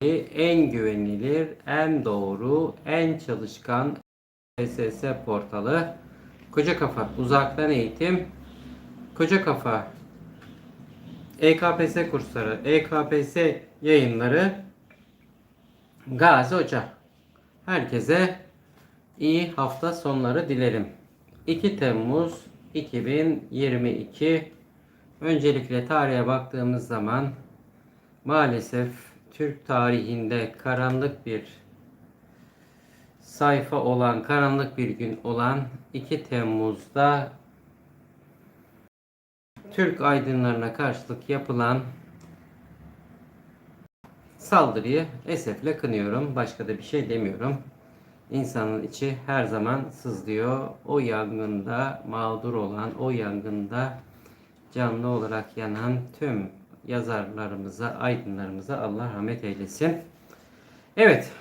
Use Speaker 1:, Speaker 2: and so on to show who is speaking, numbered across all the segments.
Speaker 1: en güvenilir, en doğru, en çalışkan SSS portalı Koca Kafa Uzaktan Eğitim Koca Kafa EKPS kursları, EKPS yayınları Gazi Hoca. Herkese iyi hafta sonları dilerim. 2 Temmuz 2022 Öncelikle tarihe baktığımız zaman maalesef Türk tarihinde karanlık bir sayfa olan, karanlık bir gün olan 2 Temmuz'da Türk aydınlarına karşılık yapılan saldırıyı esefle kınıyorum. Başka da bir şey demiyorum. İnsanın içi her zaman sızlıyor. O yangında mağdur olan, o yangında canlı olarak yanan tüm yazarlarımıza, aydınlarımıza Allah rahmet eylesin. Evet.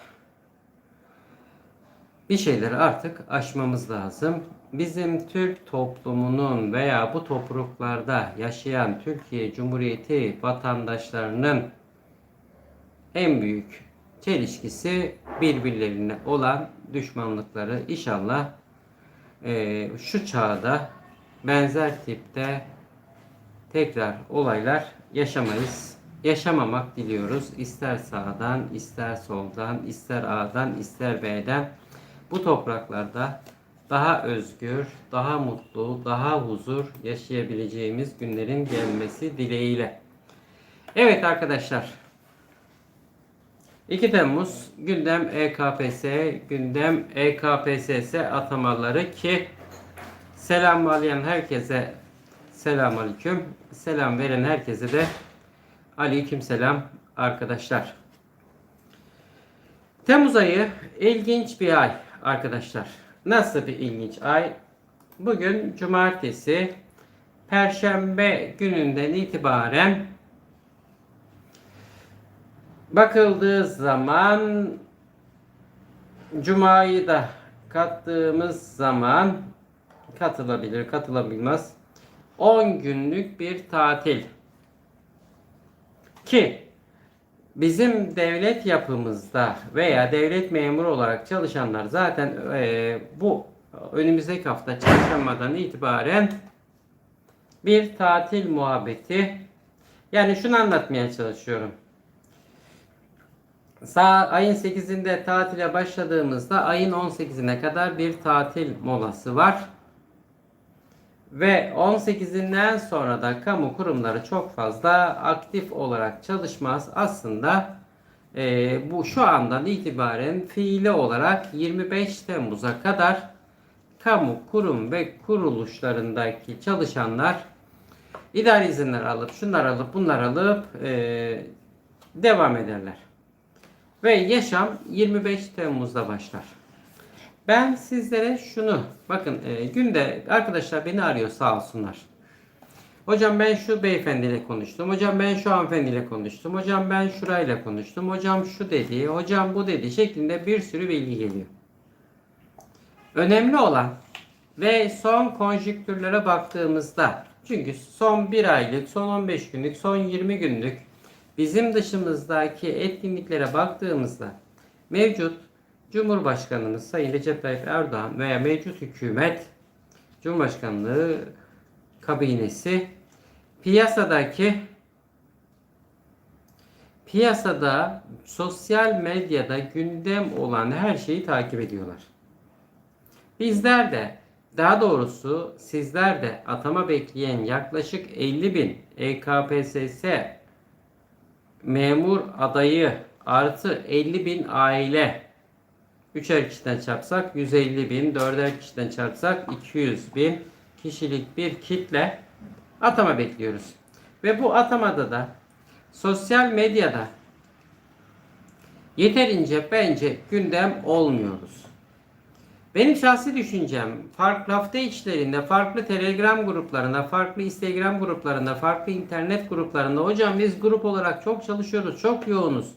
Speaker 1: Bir şeyleri artık aşmamız lazım. Bizim Türk toplumunun veya bu topraklarda yaşayan Türkiye Cumhuriyeti vatandaşlarının en büyük çelişkisi birbirlerine olan düşmanlıkları inşallah eee, şu çağda benzer tipte tekrar olaylar yaşamayız. Yaşamamak diliyoruz. İster sağdan, ister soldan, ister A'dan, ister B'den bu topraklarda daha özgür, daha mutlu, daha huzur yaşayabileceğimiz günlerin gelmesi dileğiyle. Evet arkadaşlar. 2 Temmuz gündem EKPS, gündem EKPSS atamaları ki selam alayan herkese selam aleyküm. Selam veren herkese de aleyküm selam arkadaşlar. Temmuz ayı ilginç bir ay arkadaşlar. Nasıl bir ilginç ay? Bugün cumartesi, perşembe gününden itibaren bakıldığı zaman cumayı da kattığımız zaman katılabilir, katılabilmez. 10 günlük bir tatil. Ki bizim devlet yapımızda veya devlet memuru olarak çalışanlar zaten eee, bu önümüzdeki hafta çarşambadan itibaren bir tatil muhabbeti. Yani şunu anlatmaya çalışıyorum. Sağ ayın 8'inde tatile başladığımızda ayın 18'ine kadar bir tatil molası var. Ve 18'inden sonra da kamu kurumları çok fazla aktif olarak çalışmaz. Aslında e, bu şu andan itibaren fiili olarak 25 Temmuz'a kadar kamu kurum ve kuruluşlarındaki çalışanlar idari izinler alıp şunlar alıp bunlar alıp e, devam ederler. Ve yaşam 25 Temmuz'da başlar. Ben sizlere şunu bakın e, günde arkadaşlar beni arıyor sağ olsunlar. Hocam ben şu beyefendiyle konuştum. Hocam ben şu hanımefendiyle konuştum. Hocam ben şurayla konuştum. Hocam şu dedi. Hocam bu dedi şeklinde bir sürü bilgi geliyor. Önemli olan ve son konjüktürlere baktığımızda çünkü son bir aylık, son 15 günlük, son 20 günlük bizim dışımızdaki etkinliklere baktığımızda mevcut Cumhurbaşkanımız Sayın Recep Tayyip Erdoğan veya mevcut hükümet Cumhurbaşkanlığı kabinesi piyasadaki piyasada sosyal medyada gündem olan her şeyi takip ediyorlar. Bizler de daha doğrusu sizler de atama bekleyen yaklaşık 50 bin EKPSS memur adayı artı 50 bin aile Üçer kişiden çarpsak 150 bin, dörder kişiden çarpsak 200 bin kişilik bir kitle atama bekliyoruz. Ve bu atamada da sosyal medyada yeterince bence gündem olmuyoruz. Benim şahsi düşüncem farklı hafta içlerinde, farklı telegram gruplarında, farklı instagram gruplarında, farklı internet gruplarında hocam biz grup olarak çok çalışıyoruz, çok yoğunuz.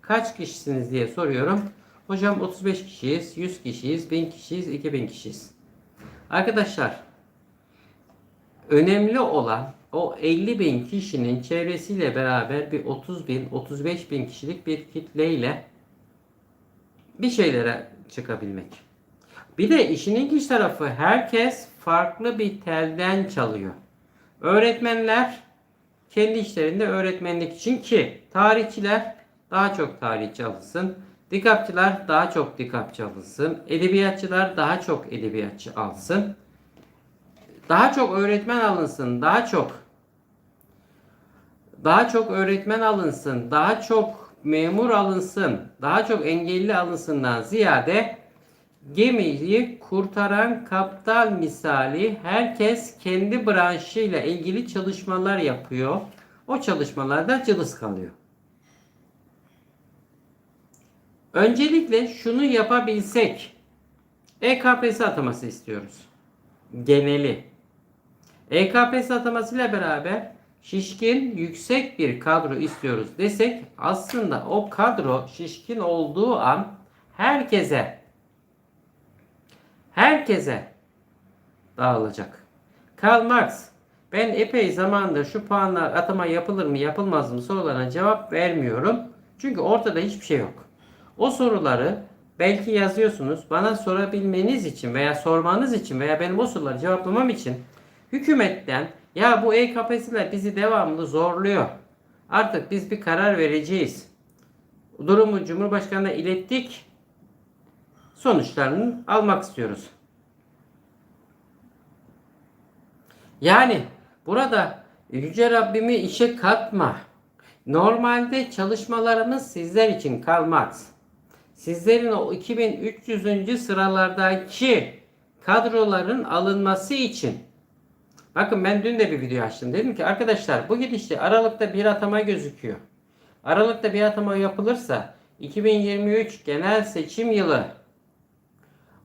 Speaker 1: Kaç kişisiniz diye soruyorum. Hocam 35 kişiyiz, 100 kişiyiz, 1000 kişiyiz, 2000 kişiyiz. Arkadaşlar önemli olan o 50 bin kişinin çevresiyle beraber bir 30 bin, 35 bin kişilik bir kitleyle bir şeylere çıkabilmek. Bir de işin ilginç tarafı herkes farklı bir telden çalıyor. Öğretmenler kendi işlerinde öğretmenlik için ki tarihçiler daha çok tarihçi alınsın. Dikapçılar daha çok dikapçı alınsın. Edebiyatçılar daha çok edebiyatçı alsın. Daha çok öğretmen alınsın. Daha çok daha çok öğretmen alınsın. Daha çok memur alınsın. Daha çok engelli alınsından ziyade gemiyi kurtaran kaptan misali herkes kendi branşıyla ilgili çalışmalar yapıyor. O çalışmalarda cılız kalıyor. Öncelikle şunu yapabilsek EKPS ataması istiyoruz. Geneli. EKPS atamasıyla beraber şişkin yüksek bir kadro istiyoruz desek aslında o kadro şişkin olduğu an herkese herkese dağılacak. Karl Marx ben epey zamandır şu puanlar atama yapılır mı yapılmaz mı sorularına cevap vermiyorum. Çünkü ortada hiçbir şey yok. O soruları belki yazıyorsunuz. Bana sorabilmeniz için veya sormanız için veya benim o soruları cevaplamam için hükümetten ya bu EKP'siler bizi devamlı zorluyor. Artık biz bir karar vereceğiz. Durumu Cumhurbaşkanı'na ilettik. Sonuçlarını almak istiyoruz. Yani burada Yüce Rabbimi işe katma. Normalde çalışmalarımız sizler için kalmaz. Sizlerin o 2300. sıralardaki kadroların alınması için Bakın ben dün de bir video açtım. Dedim ki arkadaşlar bu gidişte Aralık'ta bir atama gözüküyor. Aralık'ta bir atama yapılırsa 2023 genel seçim yılı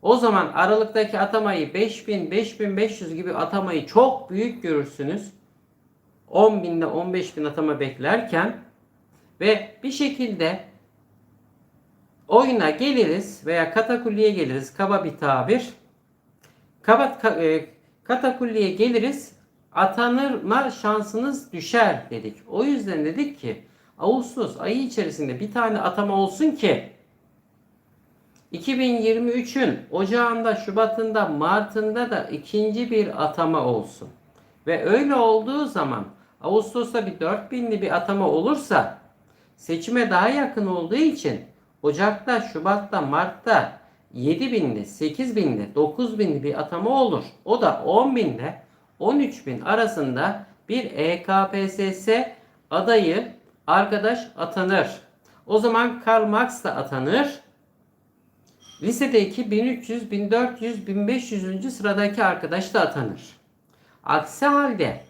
Speaker 1: o zaman Aralık'taki atamayı 5000, 5500 gibi atamayı çok büyük görürsünüz. 10 binde 15 bin atama beklerken ve bir şekilde oyuna geliriz veya katakulliye geliriz kaba bir tabir. Kaba, ka, e, katakulliye geliriz atanırma şansınız düşer dedik. O yüzden dedik ki Ağustos ayı içerisinde bir tane atama olsun ki 2023'ün Ocağında, Şubat'ında, Mart'ında da ikinci bir atama olsun. Ve öyle olduğu zaman Ağustos'ta bir 4000'li bir atama olursa seçime daha yakın olduğu için Ocak'ta, Şubat'ta, Mart'ta 7000'li, 8000'li, 9000'li bir atama olur. O da 10.000'le 13.000 arasında bir EKPSS adayı arkadaş atanır. O zaman Karl Marx da atanır. Lisedeki 1300, 1400, 1500. sıradaki arkadaş da atanır. Aksi halde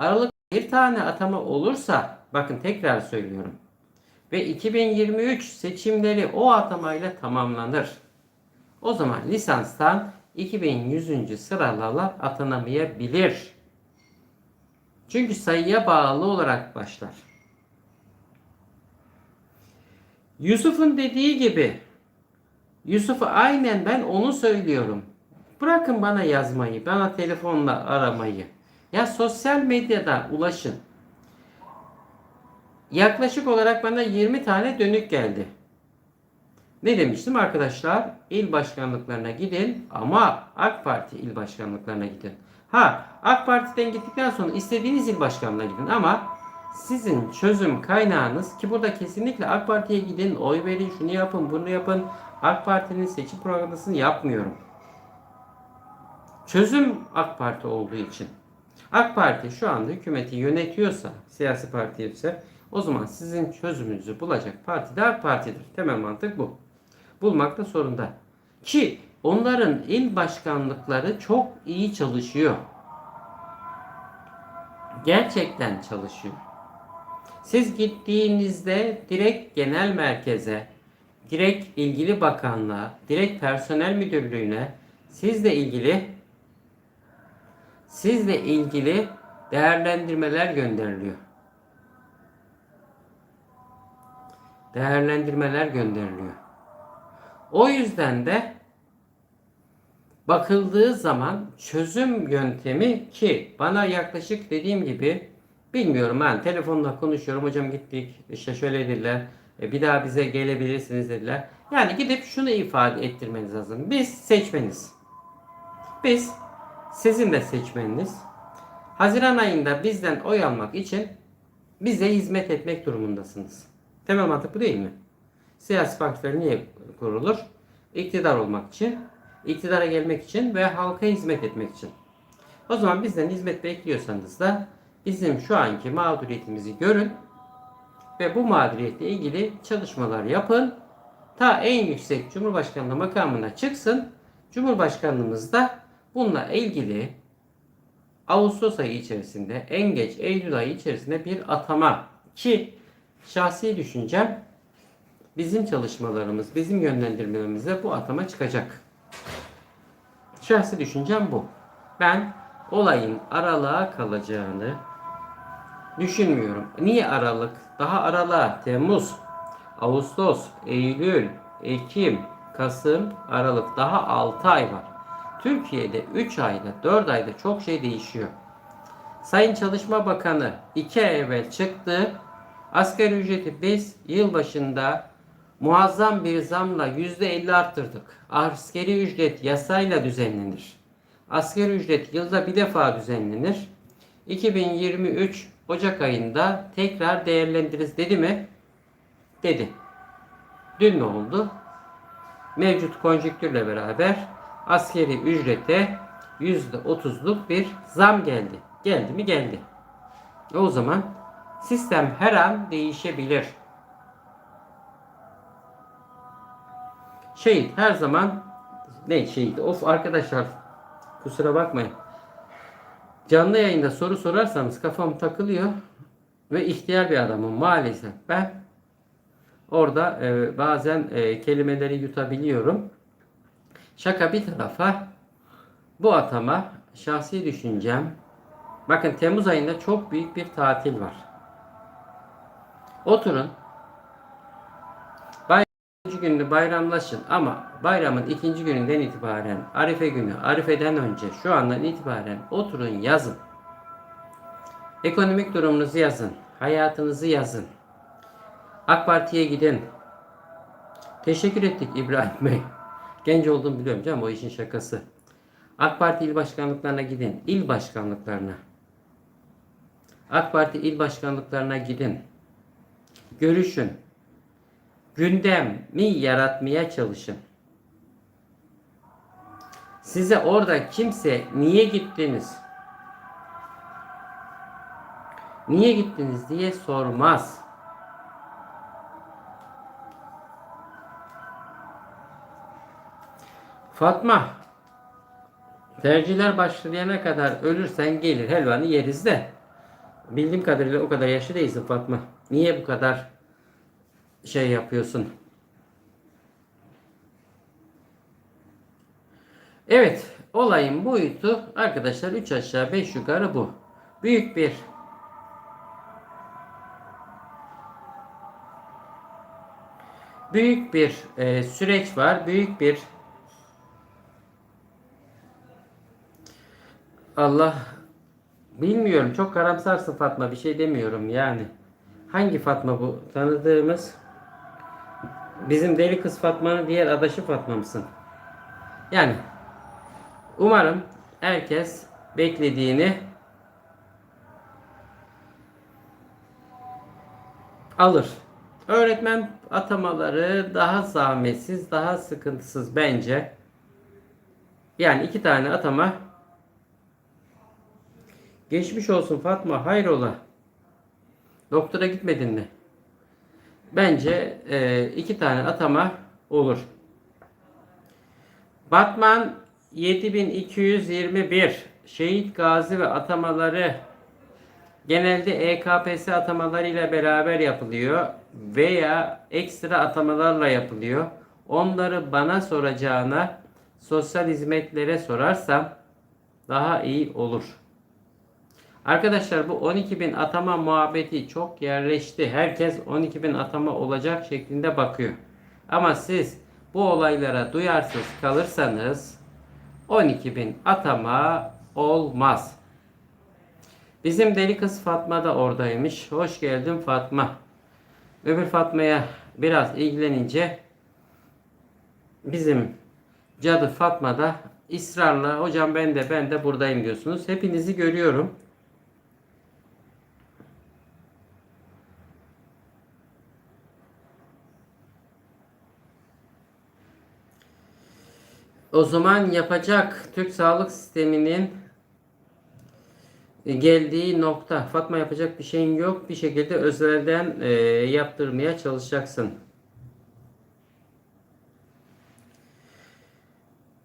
Speaker 1: Aralık bir tane atama olursa bakın tekrar söylüyorum. Ve 2023 seçimleri o atamayla tamamlanır. O zaman lisanstan 2100. sıralarla atanamayabilir. Çünkü sayıya bağlı olarak başlar. Yusuf'un dediği gibi Yusuf'a aynen ben onu söylüyorum. Bırakın bana yazmayı, bana telefonla aramayı. Ya sosyal medyada ulaşın. Yaklaşık olarak bana 20 tane dönük geldi. Ne demiştim arkadaşlar? İl başkanlıklarına gidin ama AK Parti il başkanlıklarına gidin. Ha AK Parti'den gittikten sonra istediğiniz il başkanlığına gidin ama sizin çözüm kaynağınız ki burada kesinlikle AK Parti'ye gidin, oy verin, şunu yapın, bunu yapın. AK Parti'nin seçim programını yapmıyorum. Çözüm AK Parti olduğu için. AK Parti şu anda hükümeti yönetiyorsa, siyasi parti ise o zaman sizin çözümünüzü bulacak parti de Parti'dir. Temel mantık bu. Bulmakta zorunda. Ki onların il başkanlıkları çok iyi çalışıyor. Gerçekten çalışıyor. Siz gittiğinizde direkt genel merkeze, direkt ilgili bakanlığa, direkt personel müdürlüğüne sizle ilgili sizle ilgili değerlendirmeler gönderiliyor. Değerlendirmeler gönderiliyor. O yüzden de bakıldığı zaman çözüm yöntemi ki bana yaklaşık dediğim gibi Bilmiyorum ben telefonla konuşuyorum hocam gittik işte şöyle dediler e, bir daha bize gelebilirsiniz dediler. Yani gidip şunu ifade ettirmeniz lazım. Biz seçmeniz. Biz sizin de seçmeniniz. Haziran ayında bizden oy almak için bize hizmet etmek durumundasınız. Temel mantık bu değil mi? Siyasi partiler niye kurulur? İktidar olmak için, iktidara gelmek için ve halka hizmet etmek için. O zaman bizden hizmet bekliyorsanız da bizim şu anki mağduriyetimizi görün ve bu mağduriyetle ilgili çalışmalar yapın. Ta en yüksek Cumhurbaşkanlığı makamına çıksın. Cumhurbaşkanlığımız da bununla ilgili Ağustos ayı içerisinde en geç Eylül ayı içerisinde bir atama ki şahsi düşüncem bizim çalışmalarımız, bizim yönlendirmelerimize bu atama çıkacak. Şahsi düşüncem bu. Ben olayın aralığa kalacağını düşünmüyorum. Niye Aralık? Daha aralığa Temmuz, Ağustos, Eylül, Ekim, Kasım, Aralık daha 6 ay var. Türkiye'de 3 ayda 4 ayda çok şey değişiyor. Sayın Çalışma Bakanı 2 ay evvel çıktı. Asgari ücreti biz yılbaşında muazzam bir zamla %50 arttırdık. Asgari ücret yasayla düzenlenir. Asgari ücret yılda bir defa düzenlenir. 2023 Ocak ayında tekrar değerlendiririz dedi mi? Dedi. Dün ne oldu? Mevcut konjüktürle beraber askeri ücrete %30'luk bir zam geldi. Geldi mi? Geldi. O zaman sistem her an değişebilir. Şehit her zaman ne şehit? Of arkadaşlar kusura bakmayın. Canlı yayında soru sorarsanız kafam takılıyor ve ihtiyar bir adamım maalesef. Ben orada e, bazen e, kelimeleri yutabiliyorum. Şaka bir tarafa bu atama şahsi düşüncem bakın Temmuz ayında çok büyük bir tatil var. Oturun Üçüncü günde bayramlaşın ama bayramın ikinci gününden itibaren Arife günü, Arife'den önce şu andan itibaren oturun yazın. Ekonomik durumunuzu yazın. Hayatınızı yazın. AK Parti'ye gidin. Teşekkür ettik İbrahim Bey. Genç olduğumu biliyorum canım o işin şakası. AK Parti il başkanlıklarına gidin. İl başkanlıklarına. AK Parti il başkanlıklarına gidin. Görüşün gündemi yaratmaya çalışın. Size orada kimse niye gittiniz? Niye gittiniz diye sormaz. Fatma tercihler başlayana kadar ölürsen gelir helvanı yeriz de. Bildiğim kadarıyla o kadar yaşlı değilsin Fatma. Niye bu kadar şey yapıyorsun. Evet, olayın boyutu arkadaşlar 3 aşağı 5 yukarı bu. Büyük bir büyük bir e, süreç var. Büyük bir Allah bilmiyorum. Çok karamsarsın Fatma. Bir şey demiyorum yani. Hangi Fatma bu? Tanıdığımız Bizim deli kız Fatma'nın diğer adaşı Fatma mısın? Yani umarım herkes beklediğini alır. Öğretmen atamaları daha zahmetsiz, daha sıkıntısız bence. Yani iki tane atama. Geçmiş olsun Fatma, hayrola. Doktora gitmedin mi? bence e, iki tane atama olur. Batman 7221 şehit gazi ve atamaları genelde EKPS atamaları ile beraber yapılıyor veya ekstra atamalarla yapılıyor. Onları bana soracağına sosyal hizmetlere sorarsam daha iyi olur. Arkadaşlar bu 12 bin atama muhabbeti çok yerleşti. Herkes 12 bin atama olacak şeklinde bakıyor. Ama siz bu olaylara duyarsız kalırsanız 12 bin atama olmaz. Bizim deli kız Fatma da oradaymış. Hoş geldin Fatma. Öbür Fatma'ya biraz ilgilenince bizim cadı Fatma da ısrarla hocam ben de ben de buradayım diyorsunuz. Hepinizi görüyorum. O zaman yapacak Türk sağlık sisteminin geldiği nokta. Fatma yapacak bir şeyin yok. Bir şekilde özelden e, yaptırmaya çalışacaksın.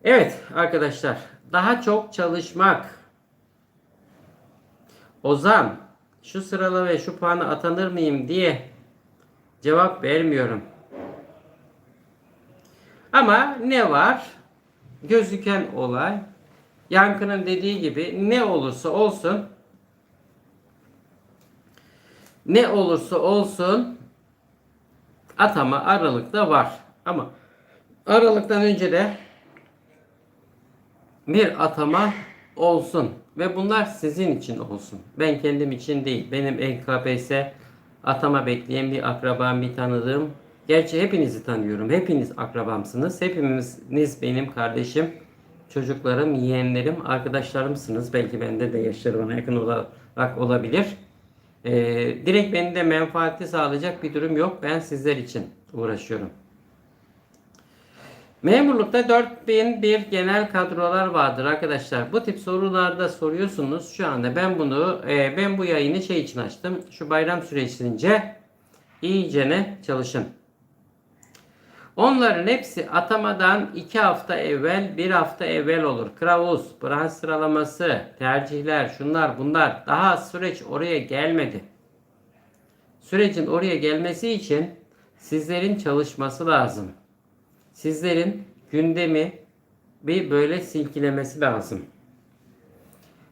Speaker 1: Evet arkadaşlar. Daha çok çalışmak. Ozan şu sırala ve şu puanı atanır mıyım diye cevap vermiyorum. Ama ne var? Gözüken olay Yankı'nın dediği gibi ne olursa olsun ne olursa olsun atama Aralık'ta var. Ama Aralık'tan önce de bir atama olsun ve bunlar sizin için olsun. Ben kendim için değil. Benim NKPS atama bekleyen bir akrabam, bir tanıdığım. Gerçi hepinizi tanıyorum. Hepiniz akrabamsınız. Hepiniz benim kardeşim, çocuklarım, yeğenlerim, arkadaşlarımsınız. Belki bende de yaşları bana yakın olarak olabilir. Ee, direkt beni de menfaati sağlayacak bir durum yok. Ben sizler için uğraşıyorum. Memurlukta 4000 bir genel kadrolar vardır arkadaşlar. Bu tip sorularda soruyorsunuz. Şu anda ben bunu e, ben bu yayını şey için açtım. Şu bayram sürecince iyicene çalışın. Onların hepsi atamadan 2 hafta evvel, 1 hafta evvel olur. Kılavuz, branş sıralaması, tercihler, şunlar bunlar. Daha süreç oraya gelmedi. Sürecin oraya gelmesi için sizlerin çalışması lazım. Sizlerin gündemi bir böyle silkilemesi lazım.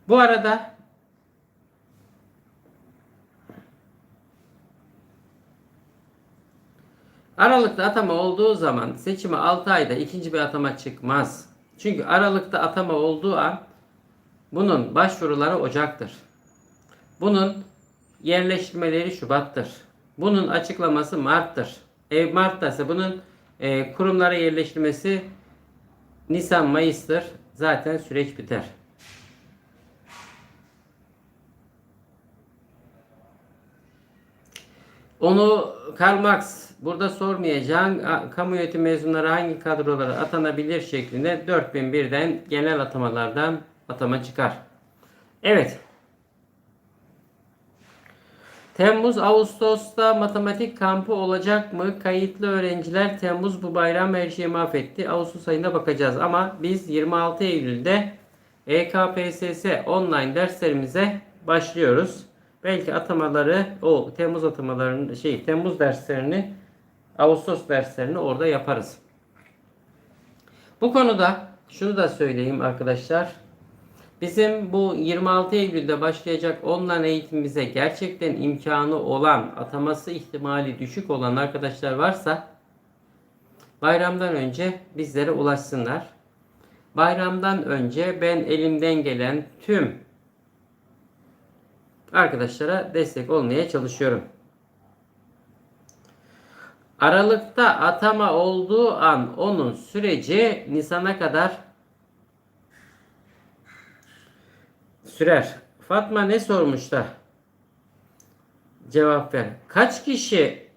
Speaker 1: Bu arada Aralıkta atama olduğu zaman seçimi 6 ayda ikinci bir atama çıkmaz. Çünkü Aralıkta atama olduğu an bunun başvuruları Ocak'tır. Bunun yerleştirmeleri Şubat'tır. Bunun açıklaması Mart'tır. Ev Mart'ta ise bunun e, kurumlara yerleştirmesi Nisan Mayıs'tır. Zaten süreç biter. Onu Karl Marx burada sormayacağım. Kamu yönetim mezunları hangi kadrolara atanabilir şeklinde 4001'den genel atamalardan atama çıkar. Evet. Temmuz Ağustos'ta matematik kampı olacak mı? Kayıtlı öğrenciler Temmuz bu bayram her şeyi mahvetti. Ağustos ayında bakacağız ama biz 26 Eylül'de EKPSS online derslerimize başlıyoruz. Belki atamaları o Temmuz atamalarını şey Temmuz derslerini Ağustos derslerini orada yaparız. Bu konuda şunu da söyleyeyim arkadaşlar. Bizim bu 26 Eylül'de başlayacak online eğitimimize gerçekten imkanı olan, ataması ihtimali düşük olan arkadaşlar varsa bayramdan önce bizlere ulaşsınlar. Bayramdan önce ben elimden gelen tüm arkadaşlara destek olmaya çalışıyorum. Aralıkta atama olduğu an onun süreci Nisan'a kadar sürer. Fatma ne sormuş da? Cevap ver. Kaç kişi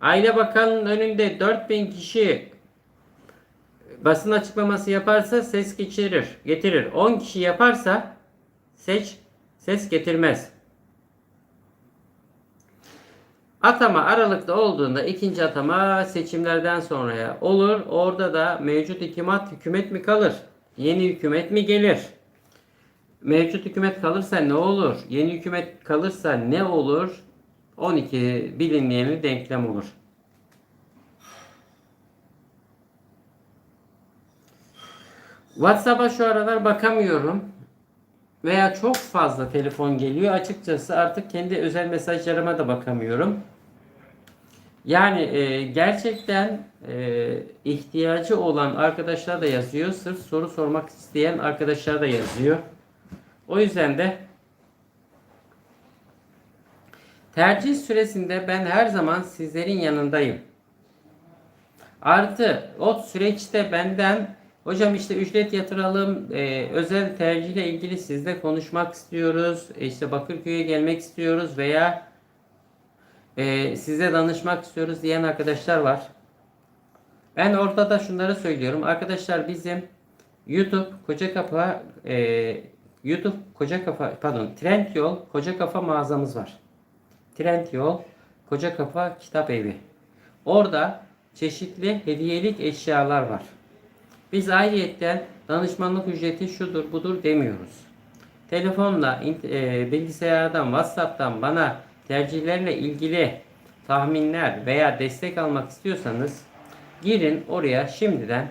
Speaker 1: Aile Bakanı'nın önünde 4000 kişi basın açıklaması yaparsa ses geçirir, getirir. 10 kişi yaparsa seç ses getirmez. Atama Aralık'ta olduğunda ikinci atama seçimlerden sonraya olur. Orada da mevcut hükümet hükümet mi kalır? Yeni hükümet mi gelir? Mevcut hükümet kalırsa ne olur? Yeni hükümet kalırsa ne olur? 12 bilinmeyeni denklem olur. WhatsApp'a şu aralar bakamıyorum. Veya çok fazla telefon geliyor. Açıkçası artık kendi özel mesajlarıma da bakamıyorum. Yani e, gerçekten e, ihtiyacı olan arkadaşlar da yazıyor. Sırf soru sormak isteyen arkadaşlar da yazıyor. O yüzden de Tercih süresinde ben her zaman sizlerin yanındayım. Artı o süreçte benden hocam işte ücret yatıralım, e, özel tercihle ilgili sizle konuşmak istiyoruz, e, işte Bakırköy'e gelmek istiyoruz veya e, size danışmak istiyoruz diyen arkadaşlar var. Ben orada da şunları söylüyorum. Arkadaşlar bizim YouTube Koca Kafa e, YouTube Koca Kafa pardon Trendyol Koca Kafa mağazamız var. Trendyol Koca Kafa Kitap Evi. Orada çeşitli hediyelik eşyalar var. Biz ayrıyetten danışmanlık ücreti şudur budur demiyoruz. Telefonla, e, bilgisayardan, WhatsApp'tan bana tercihlerle ilgili tahminler veya destek almak istiyorsanız girin oraya şimdiden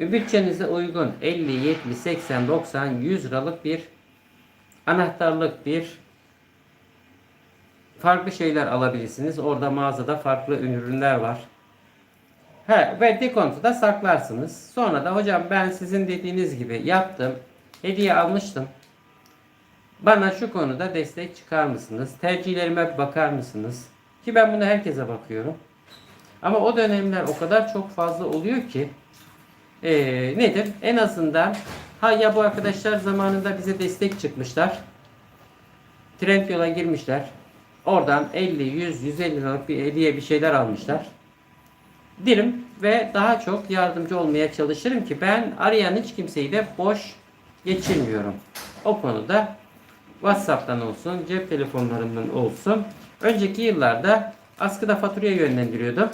Speaker 1: bütçenize uygun 50, 70, 80, 90, 100 liralık bir anahtarlık bir farklı şeyler alabilirsiniz. Orada mağazada farklı ürünler var. He, ve dekontu da saklarsınız. Sonra da hocam ben sizin dediğiniz gibi yaptım. Hediye almıştım. Bana şu konuda destek çıkar mısınız? Tercihlerime bakar mısınız? Ki ben bunu herkese bakıyorum. Ama o dönemler o kadar çok fazla oluyor ki eee, nedir? En azından ha ya bu arkadaşlar zamanında bize destek çıkmışlar. Trendyol'a girmişler. Oradan 50, 100, 150 liralık bir hediye bir şeyler almışlar. Derim ve daha çok yardımcı olmaya çalışırım ki ben arayan hiç kimseyi de boş geçirmiyorum. O konuda WhatsApp'tan olsun, cep telefonlarından olsun. Önceki yıllarda askıda faturaya yönlendiriyordum.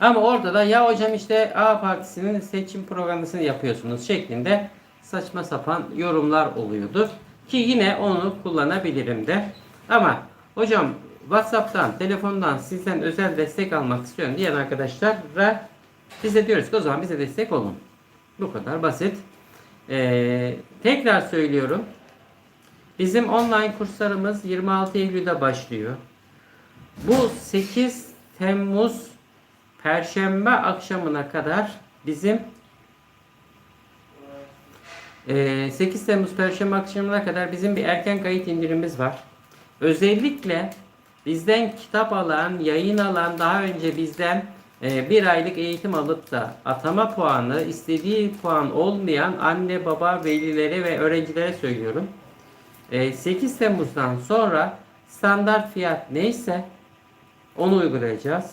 Speaker 1: Ama orada da ya hocam işte A partisinin seçim programını yapıyorsunuz şeklinde saçma sapan yorumlar oluyordu. Ki yine onu kullanabilirim de. Ama hocam WhatsApp'tan, telefondan sizden özel destek almak istiyorum diyen arkadaşlara biz de diyoruz ki o zaman bize destek olun. Bu kadar basit. Ee, tekrar söylüyorum. Bizim online kurslarımız 26 Eylül'de başlıyor. Bu 8 Temmuz Perşembe akşamına kadar bizim eee, 8 Temmuz Perşembe akşamına kadar bizim bir erken kayıt indirimimiz var. Özellikle bizden kitap alan, yayın alan, daha önce bizden eee, bir aylık eğitim alıp da atama puanı, istediği puan olmayan anne, baba, velilere ve öğrencilere söylüyorum. Eee, 8 Temmuz'dan sonra standart fiyat neyse onu uygulayacağız.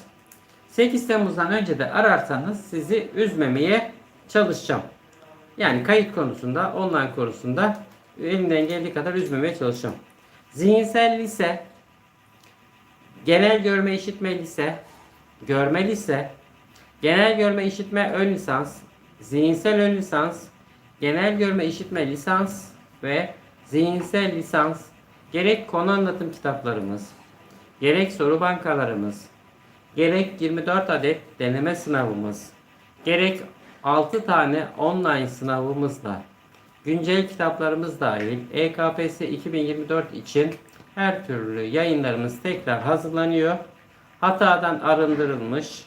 Speaker 1: 8 Temmuz'dan önce de ararsanız sizi üzmemeye çalışacağım. Yani kayıt konusunda, online konusunda elimden geldiği kadar üzmemeye çalışacağım. Zihinsel lise, genel görme işitme lise, görme lise, genel görme işitme ön lisans, zihinsel ön lisans, genel görme işitme lisans ve zihinsel lisans gerek konu anlatım kitaplarımız, gerek soru bankalarımız, gerek 24 adet deneme sınavımız, gerek 6 tane online sınavımızla, güncel kitaplarımız dahil EKPS 2024 için her türlü yayınlarımız tekrar hazırlanıyor. Hatadan arındırılmış,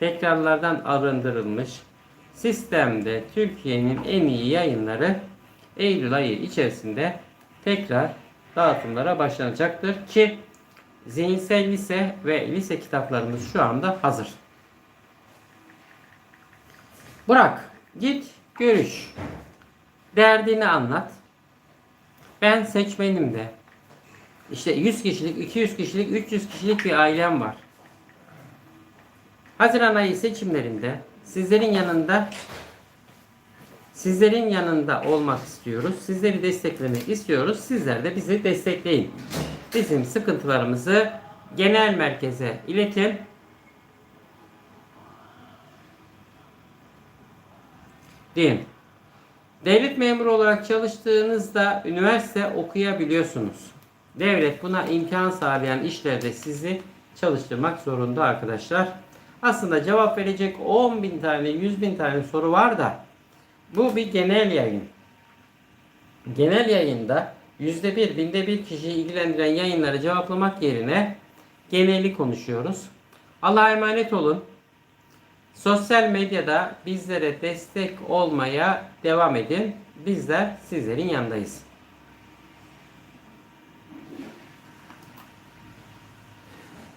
Speaker 1: tekrarlardan arındırılmış sistemde Türkiye'nin en iyi yayınları Eylül ayı içerisinde tekrar dağıtımlara başlanacaktır ki zihinsel lise ve lise kitaplarımız şu anda hazır. Bırak, git, görüş. Derdini anlat. Ben seçmenim de. İşte 100 kişilik, 200 kişilik, 300 kişilik bir ailem var. Haziran ayı seçimlerinde sizlerin yanında sizlerin yanında olmak istiyoruz. Sizleri desteklemek istiyoruz. Sizler de bizi destekleyin. Bizim sıkıntılarımızı genel merkeze iletin. Deyin. Devlet memuru olarak çalıştığınızda üniversite okuyabiliyorsunuz. Devlet buna imkan sağlayan işlerde sizi çalıştırmak zorunda arkadaşlar. Aslında cevap verecek 10 bin tane, 100 bin tane soru var da bu bir genel yayın. Genel yayında yüzde bir, binde bir kişiyi ilgilendiren yayınları cevaplamak yerine geneli konuşuyoruz. Allah'a emanet olun. Sosyal medyada bizlere destek olmaya devam edin. Bizler sizlerin yanındayız.